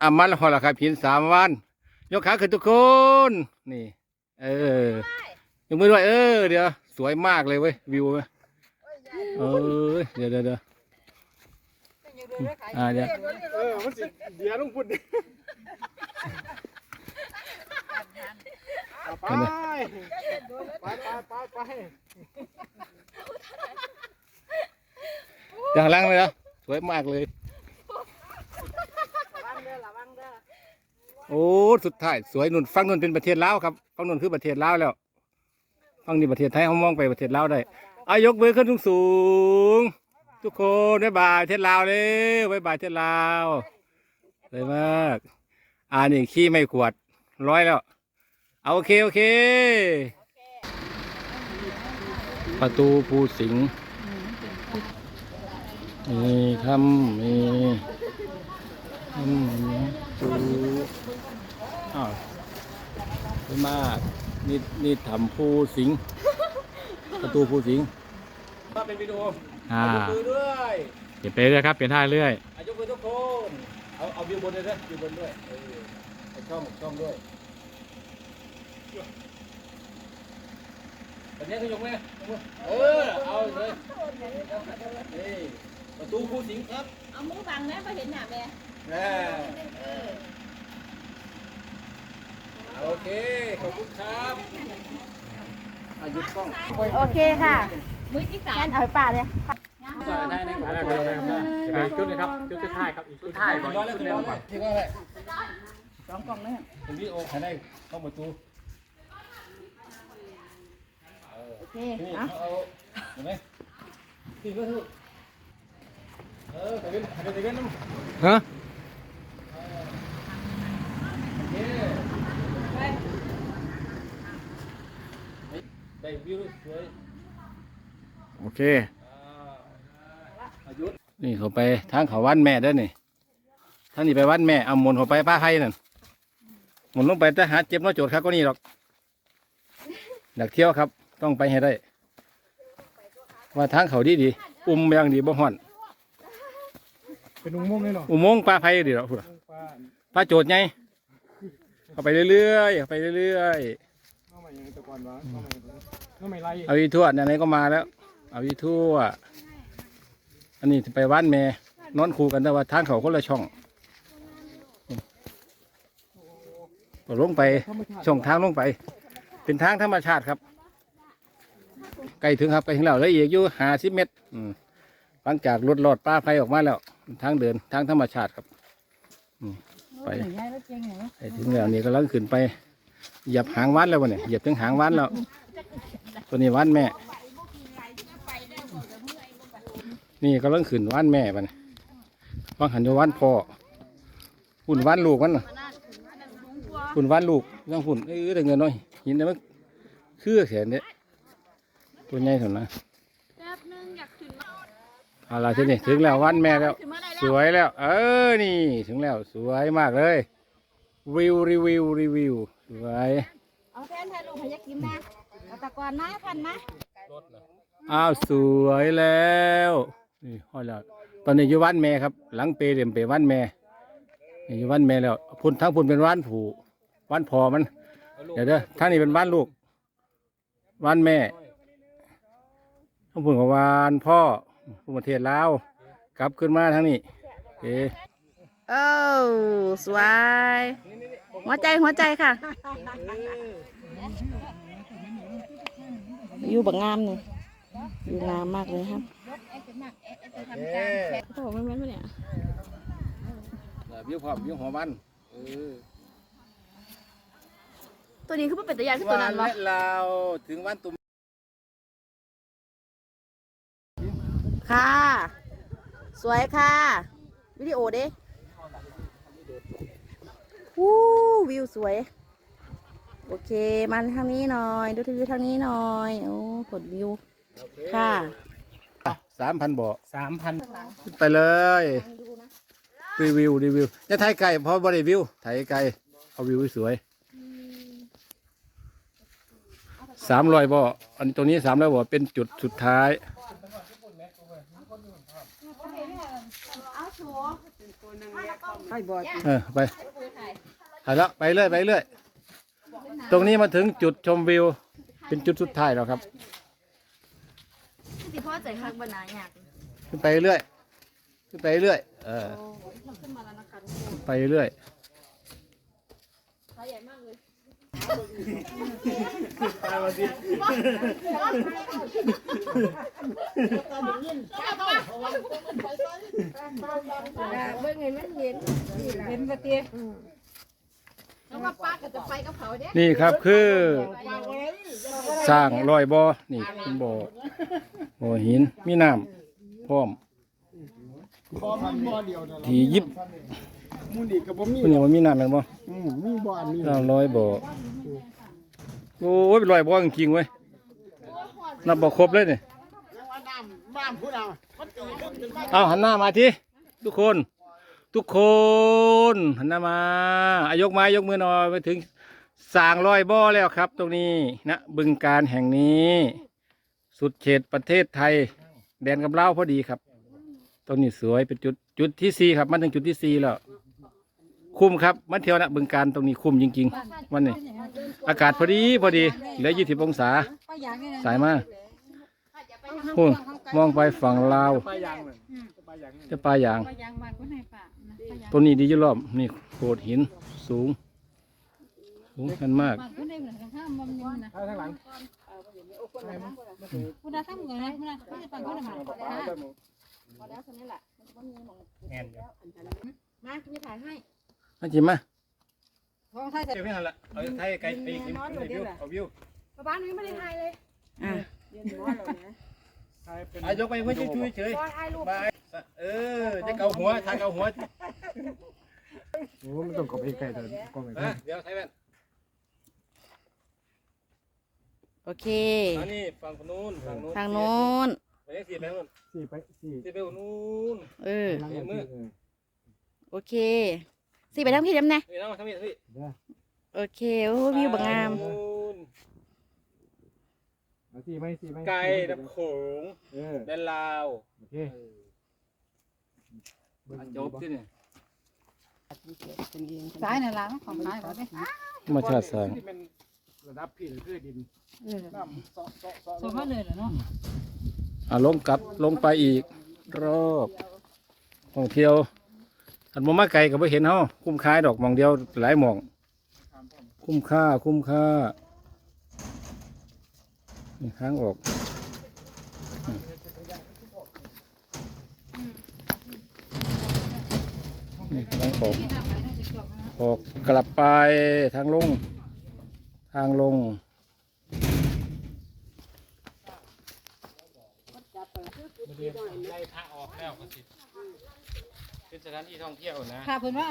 อะมันหอละครับหินสามวันยกขาขึ้นทุกคน นี่ เออยกมือด้วยเออเดี๋ยวสวยมากเลยเว้ยวิวเว้ยเออเดี๋ยวเดี๋ยวเดี๋ยวอ่าเดี๋ยวเออมันสิเดี๋ยวต้องพูดดิเอาไปไปไปไปไปอย่างล่างเลยนะสวยมากเลย โอ้สุดท้ายสวยนุ่นฟังนุ่นเป็นประเทศลาวครับฟังนุ่นคือประเทศลาวแล้วฟังนี่ประเทศไทยเขามองไปประเทศลาวได้อายกมือขึ้นสูงสูงๆทุกคนบ๊ายบายประเทศลาวเลยบ๊ายบายประเทศลาวสวยมากอ่านี่ขี้ไม่ขวดร้อยแล้วเอาโอเคโอเค ประตูภูสิงห์มีคำมี คำมีประตูอ้าวสวยมาก นี่นี่ทำภูสิงห์ประตูภูสิงห์มาเป็นวิดีโออ่าเอายกมือด้วยเปลี่ยนไปเรื่อยครับ เปลี่ยนท่าเรื่อย อายกมือทุกคน เอาเอาวิวบนเลยนะวิวบนด้วยเออเอาช่องช่องด้วยตอนนี้ก็ยกไหมยกมือเออ เอาเลยนี่ประตูภูสิงห์ครับ เอามือบังนะพอเห็นหน้าแม่ แน่โอเค ขอบคุณครับอายุกล้องโอเคค่ะมือที่สางั้มนเอาไปป่าเลยได้ได้ได้ได้ได้ได้ได้ชุดเลยครับชุดสุดท้ายครับอีกชุดท้ายร้อยแล้วร้อยแล้วที่ว่าอะไรสองกล่องเลยเป็นวิดีโอใครได้เข้าประตูโอเคนี่อะเอาเห็นไหมที่ก็ถูกเออแต่เป็นแต่เป็นน้ำฮะ โอเค ได้วิวสวยโอเค อายุนี่เขาไปทางเขาวันแม่ได้อนี่ทางนี้ไปวันแม่เอาหมุนเขาไปป้าไทยนั่นหมุนลงไปแต่หาเจ็บน้อยโจทย์ครับก็นี่หรอกอยากเที่ยวครับ ต้องไปให้ได้ ว่าทางเขาดีดีๆอุ้มอย่างดีบ่ห่อน เป็นนุ่งม่วงเลยเนาะอุโมงค์ปลาไผ่ดีหรอกพุ่นน่ะ ปลาโจทย์ไงเข้าไปเรื่อยๆเข้าไปเรื่อยเข้า มาอย่างตะกอนวะเข้ามาเข้ามาไรๆเอาอีทั่วไหนๆก็มาแล้ว เอาอีทั่ว อันนี้ไปบ้านแม่นอนคู่กันแต่ว่าทางเขาคนละช่องก็ลงไปช่องทางลงไป เป็นทางธรรมชาติครับใกล้ถึงครับใกล้ถึงแล้วแล้วอีกอยู่ห้าสิบเมตรอืมหลังจากรถลอดป้าไฟออกมาแล้ว ทางเดินทางธรรมชาติครับอืมไปใหญ่แล้วเจ๊งเหรอไปถึงแล้วนี่กำลังขึ้นไป เหยียบหางวันแล้ววะเนี่ยเหยียบถึงหางวันแล้ว ตัวนี้วันแม่ นี่กำลังขึ้นวันแม่ปะเนี่ยวางหันอยู่วันพ่อหุ่นวันลูกมันน่ะหุ่นวันลูกยังหุ่นเอ้ยได้เงินน่อยหินได้มั้ยคือแขนเนี่ยตัวใหญ่สุดนะอยากขึ้นมาเอาล่ะทีนี้ถึงแล้ววันแม่แล้ว สวยแล้ว เออ นี่ ถึงแล้วสวยมากเลย วิวรีวิวรีวิว สวยเอาแฟนถ่ายรูปให้ยักกินนะเอาตะกอนนะพันนะอ้าวสวยแล้วนี่ห้อยแล้วตอนนี้อยู่วันแม่ครับ หลังเปรเดียมเปรวันแม่นี่อยู่วันแม่แล้วพุ่นทั้งพุ่นเป็นวันผูวันพอมัน เดี๋ยวเด้อทั้งนี้เป็นวันลูกวันแม่ทั้งพุ่นกับวันพ่อพุ่นประเทศลาวกลับขึ้นมาทั้งนี้โอเคโอ้สวย หัวใจหัวใจค่ะ อยู่บักงามเลยอยู่งามมากเลยครับโอ้โหมันเป็นปะเนี่ยวิวพร้อมวิวหัวมันเออตัวนี้คือมันเป็นตะยานคือตัวนั้นวะและเราถึงวันตุ่มค่ะ สวยค่ะ วิดีโอเด้ วู้วิวสวย โอเค มันทางนี้หน่อย ดูทีวีทางนี้หน่อย โอ้ผลวิว ค่ะสามพันบ่อสามพันไปเลย รีวิว รีวิวจะถ่ายไก่เพราะบริวิวถ่ายไก่เอาวิวสวยสามร้อยบ่ออันนี้ตรงนี้สามร้อยบ่อเป็นจุดสุดท้ายเอาโชว์เออไป ถ่ายแล้วไปเรื่อยไปเรื่อย ตรงนี้มาถึงจุดชมวิว เป็นจุดสุดท้ายแล้วครับสิพ่อใจคักบนหนาอยากขึ้นไปเรื่อยขึ้นไปเรื่อยเออไปเรื่อย แล้วว่าป้าก็จะไปกับเขาเด้นี่ครับคือ สร้างรอยบอ่อนี่เป็นบ่อบ่อหินมีน้ำพร้อมพอมันบ่เดียวนั่นที่ยิบมูนี่ก็บ่มีคุณยังว่ามีน้ำแม่นบ่อืมมีบ่อันนี้น้ำร้อยบ่อโอ้ยเป็นรอยบ่อจริงๆเว้ยนับบ่ครบเลยนี่บ้านผู้ใดมันตีขึ้นเป็นบ้านเอาหันหน้ามาทีทุกคน ทุกคนหันหน้ามาอายกไม้ยกมือหน่อยไปถึงสางรอยบ่อแล้วครับ ตรงนี้ณบึงการแห่งนี้ สุดเขตประเทศไทย แดนกับเล่าพอดีครับ ตรงนี้สวยเป็นจุดจุดที่สี่ครับ มันถึงจุดที่สี่แล้ว คุ้มครับ มันเที่ยวนะบึงการตรงนี้คุ้มจริง ๆ วันนี้ อากาศพอดีพอดีเหลือยี่สิบองศา สายมากพูนมองไปฝั่งลาว ปลายางนั่นปลายางนั่นจะปลายางไปยังบ้านคนไหนป่านะไปยังตัวนี้ดีอยู่รอบนี่โขดหินสูง สูงกันมากบ้านคนไหนเหมือนกันข้ามมันยนนะข้างหลังคุณดาทำกันนะคุณดาไม่ได้ปังคนไหนมาพอแล้วคนนี้แหละมันก็มีหมองมาจะมีถ่ายให้มาจิมมาท้องไทยเดี๋ยวพี่นั่นละเอาไทยไกลไปกินวิวเอาวิวบ้านนี้ไม่ได้ถ่ายเลยอะใช่เป็น อายกไปเพื่อช่วยเฉยบายเออจะเกาหัวทางเกาหัวโอ้มันต้องเข้าไปใกล้แต่ก็ไม่ได้นะเดี๋ยวใช้แว่นโอเคอันนี้ฝั่งนู้นฝั่งนู้นทางโน้นไปยังสี่ไปนู้นสี่ไปสี่สี่ไปนู้นเออหลังมือโอเคสิไปทั้งพี่น้ำนะนี่นะทำนี่ทำนี่โอเคโอ้วิวบางงาม สี่ไหมสี่ไหมไกลน้ำโขงเออแดนลาวโอเคจบที่นี่สายน่ะล่ะของสายบ่ได้มาชาติสร้างที่เป็นระดับพี่คือดินเออน้ำซอซอซอสมมาเลยเหรอเนาะอะลงกลับลงไปอีก รอบท่องเที่ยวอันบ่มาไกลก็บ่เห็นเฮาคุ้มค่าดอกหมองเดียวหลายหมอง คุ้มค่าคุ้มค่า นี่ค้างออกนี่ค้างออก ออกกลับไปทางลง ทางลงไล่พระออกแล้วก็สิเป็นสถานที่ท่องเที่ยวนะ ค่ะเพิ่นว่า